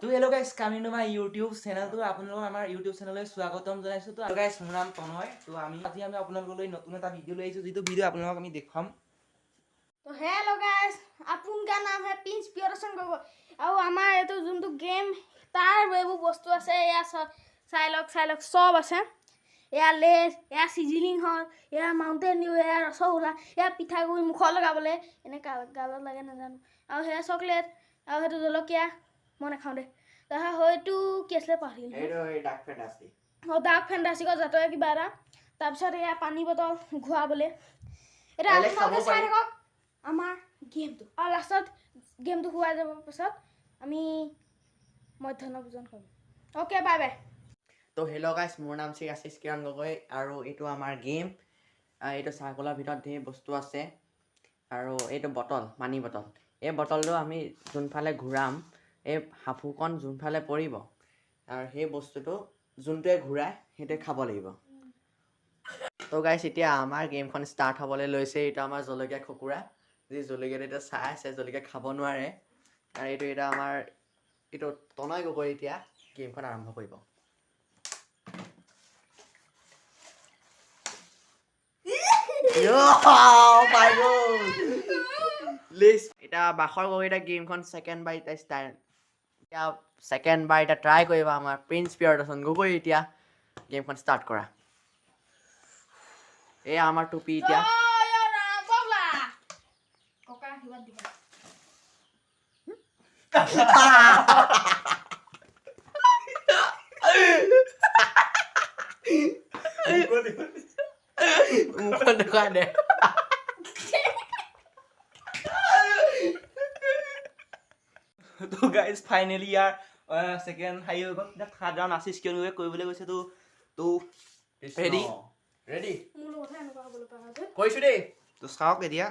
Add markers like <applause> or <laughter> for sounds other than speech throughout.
তো hello' guys coming to my YouTube চেনেলটো আপোনালোকক আমাৰ ইউটিউব চেনেললৈ স্বাগতম জনাইছোঁ। তো গাইজ মোৰ নাম তনয় তো আমি আজি আমি আপোনালোকলৈ নতুন এটা ভিডিঅ' লৈ আহিছোঁ, যিটো ভিডিঅ' আপোনালোকক আমি দেখুৱাম। তো হেল্ল' গাইজ আপোনালোকৰ নাম হে প্ৰিন্স প্ৰিয়দৰ্শন গগৈ আৰু আমাৰ এইটো যোনটো গেম তাৰ এইবোৰ বস্তু আছে, এয়া চাই লওক চাই লওক চব আছে। এয়া লেজ, এয়া চিজিলিং হ'ল এয়া মাউণ্টেইন ডিউ এয়া ৰসগোল্লা, এয়া পিঠাগুড়ি মুখত লগাবলৈ। এনে গাল- গালত লাগে নাজানো। আৰু সেয়া চকলেট আৰু সেইটো জলকীয়া। মই নাখাওঁ দে। তাৰপিছত হয়তো কি আছিলে পাহৰিলোঁ অঁ ডাৰ্ক ফেণ্টাচিকৰ জাতৰে কিবা এটা। তাৰপিছত এয়া পানী বটল ঘূৰাবলৈ। এতিয়া আপোনালোকে চাই। থাকক আমাৰ গেমটো। আৰু লাষ্টত গেমটো হোৱাই যাব পাছত আমি মধ্যাহ্ন ভোজন কৰিম। অ'কে বাই বাই তো হেল্ল' গাইছ মোৰ নাম শ্ৰী আশিষ কিৰণ গগৈ আৰু এইটো আমাৰ গেম। এইটো চাৰ্কলৰ ভিতৰত ধেৰ বস্তু আছে। আৰু এইটো বটল পানী বটল। এই বটলটো আমি যোনফালে ঘূৰাম এই সাঁফুকণ যোনফালে পৰিব আৰু সেই বস্তুটো যোনটোৱে ঘূৰাই সেইটোৱে খাব লাগিব। তো গাইছ এতিয়া আমাৰ গেমখন ষ্টাৰ্ট হ'বলৈ লৈছে। এইটো আমাৰ জলকীয়া কুকুৰা যি জলকীয়াটো এতিয়া চাই আছে জলকীয়া খাব নোৱাৰে। আৰু এইটো এতিয়া আমাৰ এইটো তনয় গগৈ এতিয়া গেমখন আৰম্ভ কৰিব। এতিয়া বাখৰ গগৈ এতিয়া গেমখন ছেকেণ্ড বাৰ এতিয়া ষ্টাৰ্ট এতিয়া ছেকেণ্ড বাৰ এতিয়া ট্ৰাই কৰিব আমাৰ প্ৰিন্স প্ৰিয়দৰ্শন গগৈ এতিয়া গেমখন ষ্টাৰ্ট কৰা এয়া আমাৰ টুপি এতিয়া ককা আশীৰ্বাদ দিব মুখত দেখুৱাই দে <laughs> তো গাইজ ফাইনেলি ইয়াৰ ছেকেণ্ড হাই হৈ গ'ল। এতিয়া থাৰ্ড ৰাউণ্ড আছিছ কিয়নো কৰিবলৈ গৈছে তো। তো ৰেডি ৰেডি কৈছো দেই। তো চাওক এতিয়া।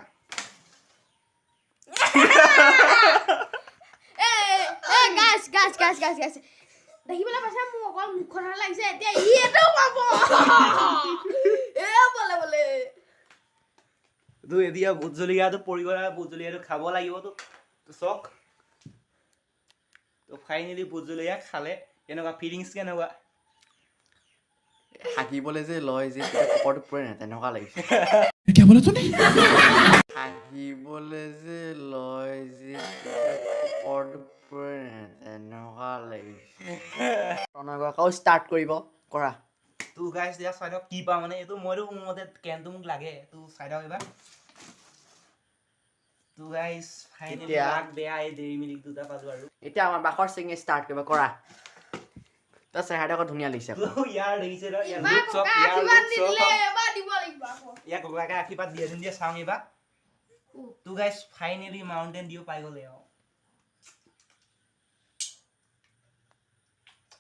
<laughs> দেখিবলৈ পাইছে মোৰ অকল মুখখনহে লাগিছে এতিয়া ই এইটো পাব। <laughs> এ বলে বলে। তো এতিয়া ভোট জলকীয়াটো পৰি গ'ল ভোট জলকীয়াটো খাব লাগিবতো তো চাওক। তো ফাইনেলি বুজিলোঁ ইয়াক খালে। কেনেকুৱা ফিলিংছ কেনেকুৱা? হাগিবলৈ যে লয় যে কপাৰটো পৰে নাই তেনেকুৱা লাগিছে। যে লয় যে কপাৰটো লাগিছে। ষ্টাৰ্ট কৰিব কৰা। তোৰ গাইছ দিয়া চাই কি পাওঁ মানে এইটো মইতো মোৰ মতে কেনটো মোক লাগে তোৰ চাই দিয়ক এইবাৰ। তো ফাইনেলি বেয়া এই দেৰি মিনিট দুটা পালোঁ আৰু। এতিয়া আমাৰ বাখৰ চিঙি ষ্টাৰ্ট কৰিব কৰা। তই চেহেৰাটো আকৌ ধুনীয়া লাগিছে তো ইয়াৰ চব ইয়াৰ আশীৰ্বাদ চব ইয়াক ককাকে দিয়ে যেন দিয়ে চাওঁ এইবাৰ। তো গাইজ ফাইনেলি মাউণ্টেইন ডিউ পাই গ'লে আৰু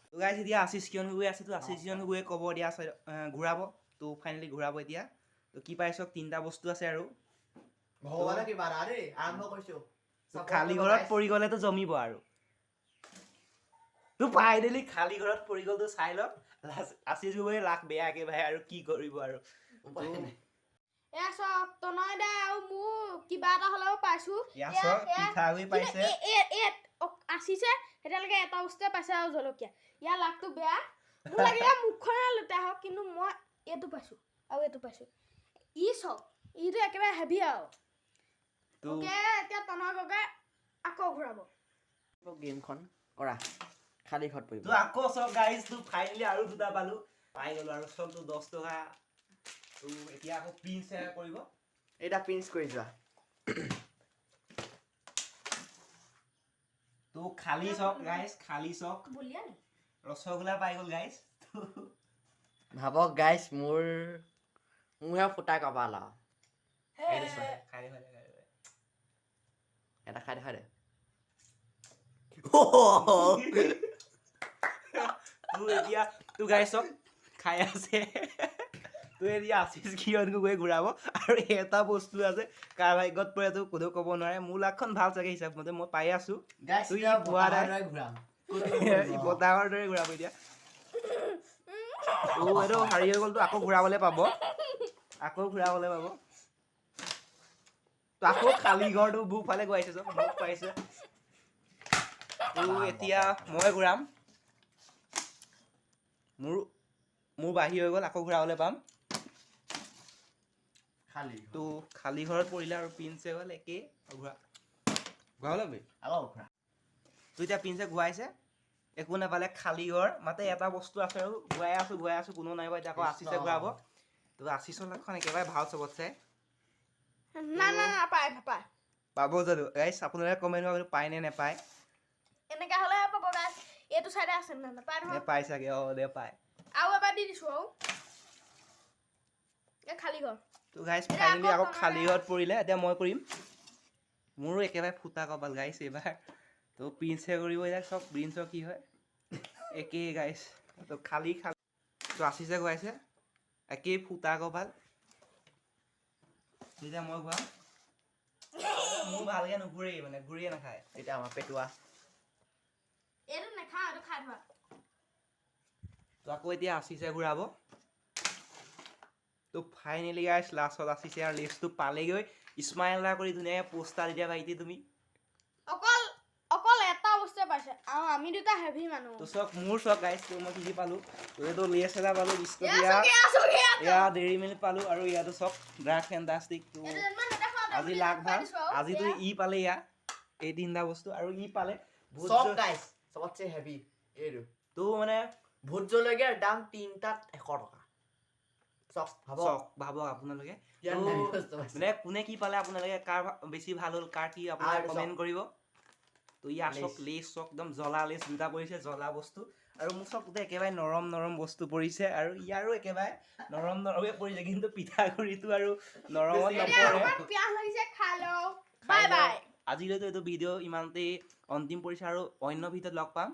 তো গাইজ এতিয়া আশিষ কিয়নো গৈ আছে তো আশিষ কিয়নো ক'ব এতিয়া চাই- আহ, ঘূৰাব। তো ফাইনেলি ঘূৰাব এতিয়া। তো কি পাই চাওক তিনিটা বস্তু আছে আৰু। ভগৱানে কিবা এটা দেই আৰম্ভ কৰিছো। তো খালী ঘৰত পৰি গ'লেতো জমিব আৰু। তো ফাইনেলি খালী ঘৰত পৰি গ'ল তো চাই লওক আশিষ গগৈ লাখ বেয়া একেবাৰে আৰু কি কৰিব আৰু। উপায় নাই। এয়া চাওক তনয় দা আৰু মোৰ কিবা এটা হ'লেও পাইছোঁ। ইয়াৰ এয়া- চাওক এয়া- পিঠাগুড়ি পাইছে কিন্তু এ- এ- এ- অ- আছিছে এতিয়ালৈকে এটা বস্তুৱে পাইছে আৰু জলকীয়া। ইয়াৰ লাভটো বেয়া। মোৰ লাগিলে মুখখনে হওক কিন্তু মই এইটো পাইছোঁ আৰু এইটো পাইছোঁ। ই চাওক ইটো একেবাৰে হেভি আৰু। তো এতিয়া তনয় গগৈ আকৌ ঘূৰাব। গেমখন কৰা। খালী ঘৰত পৰিব। তো আকৌ চব গাইজ তো ফাইনেলি আৰু দুটা পালো। পাই গলো আৰু চব দহ টকা। তো এতিয়া আকৌ প্ৰিন্ট কৰিব। এতিয়া প্ৰিন্স কৰি যোৱা। তো খালী চক গাইজ খালী চক ৰসগোল্লা পাই গ'ল গাইজ ভাবক গাইছ মোৰ মোৰহে ফুটা কপাল আৰু। খাই দে, খাই দে, খাই দে, খাই দে, খাই দে। এটা খাই দেখা দে তো এতিয়া তো গাইজ চক খাই আছে তো এতিয়া আশিষ কিৰণকো গৈ ঘূৰাব আৰু এটা বস্তু আছে কাৰ ভাগ্যত পৰে তো কোনেও ক'ব নোৱাৰে মোৰ লাখখন ভালো চাগে হিচাপ মতে মই পাই আছো তুই পোৱা নাই। বতাহৰ দৰে ঘূৰাব এতিয়া এইটো হাৰি হৈ গ'লতো আকৌ ঘূৰাবলৈ পাব আকৌ ঘূৰাবলৈ পাব আকৌ খালী ঘৰটো বুক ফালে গৈ আহিছে মোক পাইছে তো এতিয়া মই ঘূৰাম। মোৰ মোৰ বাহিৰ হৈ গ'ল আকৌ ঘূৰাবলৈ পাম। খালি তো খালী ঘৰত পৰিলে আৰু পিঞ্চে হ'ল একেই ঘূৰা। ঘূৰাব লাগবি ঘূৰা। তো এতিয়া পিঞ্চে ঘূৰাইছে একো নাপালে খালী ঘৰ। মাতে এটা বস্তু আছে আৰু ঘূৰাই আছোঁ ঘূৰাই আছোঁ কোনো নাই বাৰু এতিয়া আকৌ আশিছে ঘূৰাব। তো আশিছৰ লাখখন একেবাৰে ভালো চবতছে। না না নাপায় নাপায়। পাব জানো। গাইছ আপোনালোকে কমেণ্ট কৰিব পায় নে নেপায়? এনেকা হ'লে পাব গাইছ এইটো চাইডে আছে না নাপায় নহয়। নেপায় চাগে অঁ নেপায়। আৰু এবাৰ দি দিছোঁ আৰু খালী ঘৰ তো গাইছ ফাইনেলি আকৌ খালী ঘৰত পৰিলে এতিয়া মই কৰিম। মোৰো একেবাৰে ফুটা কপাল গাইছ এইবাৰ। তো প্ৰিন্সে কৰিব এতিয়া চব প্ৰিন্সৰ কি হয়? একেই গাইছ তো খালী খালী। তো আশিছে খুৱাইছে একেই ফুটা কপাল। তেতিয়া মই খুৱাম। মোৰ ভালকে নুঘূৰেই মানে ঘূৰিয়ে নাখায়। এতিয়া আমাৰ পেটুৱা। এইটো নাখাওঁ এইটো খাই থোৱা। তো আকৌ এতিয়া আছিছে ঘূৰাব। তো ফাইনেলি গাইছ লাষ্টত আছিছে আৰু লিষ্টটো পালেগৈ। স্মাইল এটা কৰি ধুনীয়াকৈ পোষ্টাৰ দিয়া ভাইটি তুমি। অকল আৰু আমি দুটা হেভি মানুহ। তো চক মোৰ চক গাইছ তো মই কি কি পালোঁ? তো এইটো লেছ এটা পালোঁ চকী, চকী, চকী। এয়া ডেইৰী মিল্ক পালোঁ আৰু ইয়াতো চক ড্ৰাগ ফেণ্টাষ্টিক তো আজি তাৰমানে লাগ ভালো। আজিতো ই পালে ইয়াত এই তিনিটা বস্তু আৰু ই পালে জ- গাইছ চবতছে হেভি এইটো। তো মানে ভোট জলকীয়াৰ দাম তিনটাত এশ টকা। চক ভাবক ভাবক আপোনালোকে। মানে কোনে কি পালে আপোনালোকে? কাৰ বেছি ভালো হ'ল? কাৰ কি আপোনালোকে কমেণ্ট কৰিব? তো ইয়াৰ চক লেচ। চক একদম জ্বলা লেচ দুটা পৰিছে জ্বলা বস্তু। আৰু মোৰ চক গোটেই একেবাৰে নৰম নৰম বস্তু পৰিছে। আৰু ইয়াৰো একেবাৰে নৰম নৰমে পৰিছে কিন্তু পিঠাগুড়িটো আৰু নৰমত নপৰে। বাই। বাই। আজিলৈতো এইটো ভিডিঅ' ইমানতেই অন্তিম পৰিছে আৰু অন্য ভিডিঅ'ত লগ পাম।